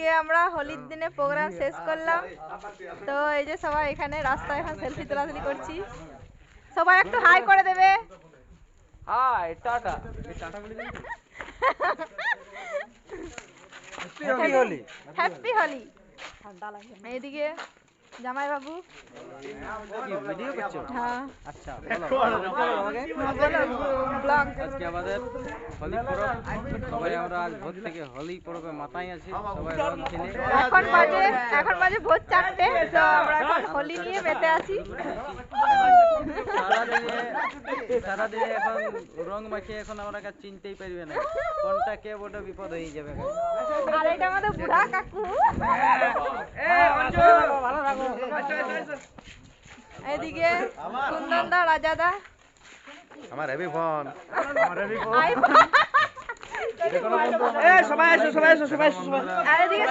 আজকে আমরা হোলির দিনে প্রোগ্রাম শেষ করলাম। তো এই যে সবাই এখানে রাস্তায় এখন সেলফি তোলাতুলি করছি। সবাই একটু হাই করে দেবে। Hi tata. Happy Holi happy Holi এইদিকে জামাই বাবু কি ভিডিও করছ? হ্যাঁ। আচ্ছা বলো। বলো ব্লগ আজকে আমাদের হোলি পরব। সবাই আমরা আজ ভোর থেকে হোলি পরবে মাথায় আছি সবাই রং খেলে। এখন বাজে এখন বাজে ভোর চারটে তো আমরা এখন হোলি নিয়ে মেতে আছি। সারাদিনে এখন রং মাখিয়ে এখন আমরা কাছে চিনতেই পারবে না কোনটা কে বড় বিপদ হয়ে যাবে। আর এটা আমাদের বুড়া কাকু। ভালো থাকো। এইদিকে কুন্দন দা রাজা দা আমার হেভি ফোন। সবাই সবাই এসো সবাই এদিকে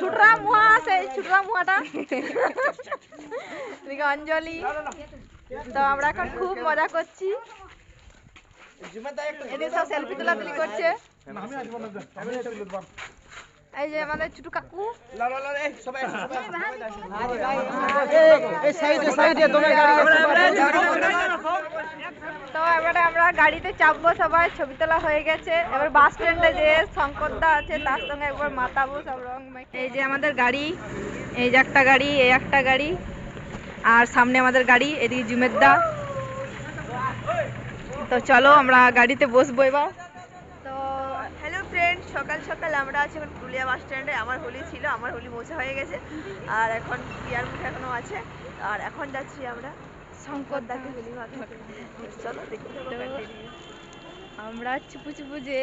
ছুটরা মুহা আছে ছুটরা মুহাটা। এদিকে অঞ্জলি। তো আমরা এখন খুব মজা করছি। এদিকে সব সেলফি তোলাতুলি করছে। এই যে আমাদের ছোটু কাকু। তো এবারে আমরা গাড়িতে চাপবো সবাই ছবি তোলা হয়ে গেছে। এবার বাস স্ট্যান্ডে যে শঙ্করদা আছে তার সঙ্গে একবার মাতাবো সব রং এই যে আমাদের গাড়ি এই যে একটা গাড়ি এই একটা গাড়ি। আর সামনে আমাদের গাড়ি এদিকে জুমেদদা তো চলো আমরা গাড়িতে বসবো এবার। সকাল সকাল আমরা আছি এখন পুরুলিয়া বাস স্ট্যান্ডে। আমার হোলি ছিল আমার হোলি মোছা হয়ে গেছে। আর এখন পিয়ার মুখে এখনও আছে। আর এখন যাচ্ছি আমরা শঙ্কর দাকে হোলি মাখাতে চলো থাকো আমরা চুপু চুপু যে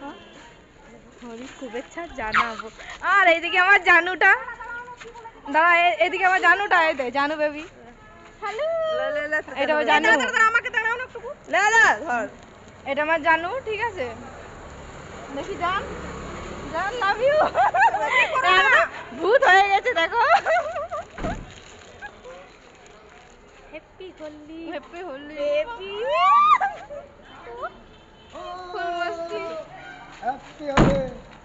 হ্যাঁ? হোলি শুভেচ্ছা জানাব। আর এইদিকে আমার জানুটা। দাঁড়া এদিকে আমার জানুটা এই দে জানু বেবি এটা আমার জানু। আমাকে দাঁড়াও না একটু এটা আমার জানু ঠিক আছে? দেখি জান জান লাভ ইউ ভূত হয়ে গেছে দেখো happy Holi happy Holi happy full মস্তি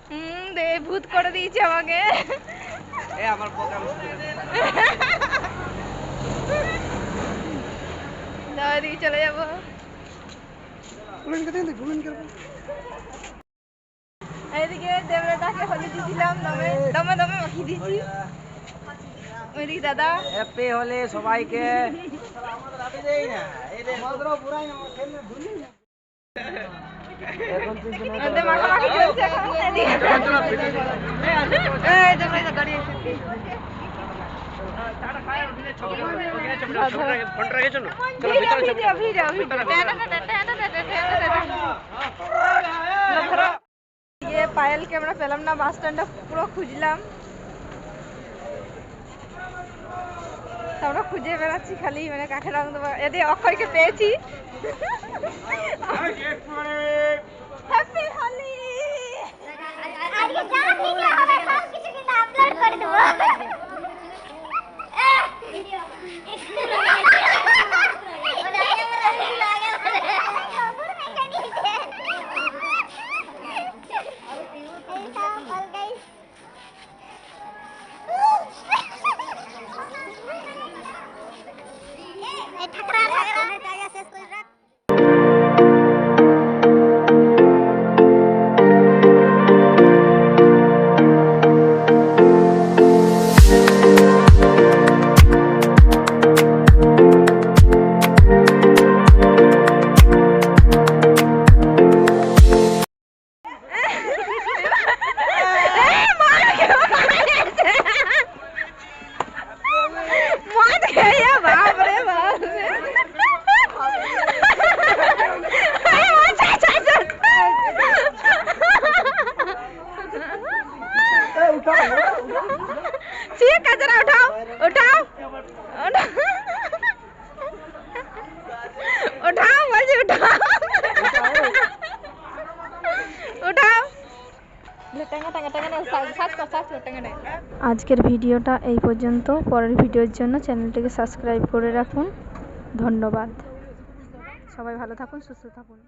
হুম দে ভূত করে দিয়েছে আমাকে এ আমার প্রোগ্রাম দাও এদিকে চলে যাব এদিকে দেবরাটাকে হোলি দিয়েছিলাম দমে দমে দমে মাখিয়ে দিয়েছি। ওইদিকে দাদা। হ্যাপি হোলি সবাইকে ওদের মাখামাখি চলছে এখন এদিকে। এই দেবরা এই গাড়ি এসেছে ভিডিও ভিডিও ভিডিও পায়েলকে আমরা পেলাম না, বাস স্ট্যান্ডটা পুরো খুঁজলাম। আমরা খুঁজে বেড়াচ্ছি খালি মানে কাঠের রং দেবো এদের অক্ষয়কে পেয়েছি। 哎，他他他他 আজকের ভিডিওটা এই পর্যন্ত। পরের ভিডিওর জন্য চ্যানেলটিকে সাবস্ক্রাইব করে রাখুন। ধন্যবাদ। সবাই ভালো থাকুন, সুস্থ থাকুন।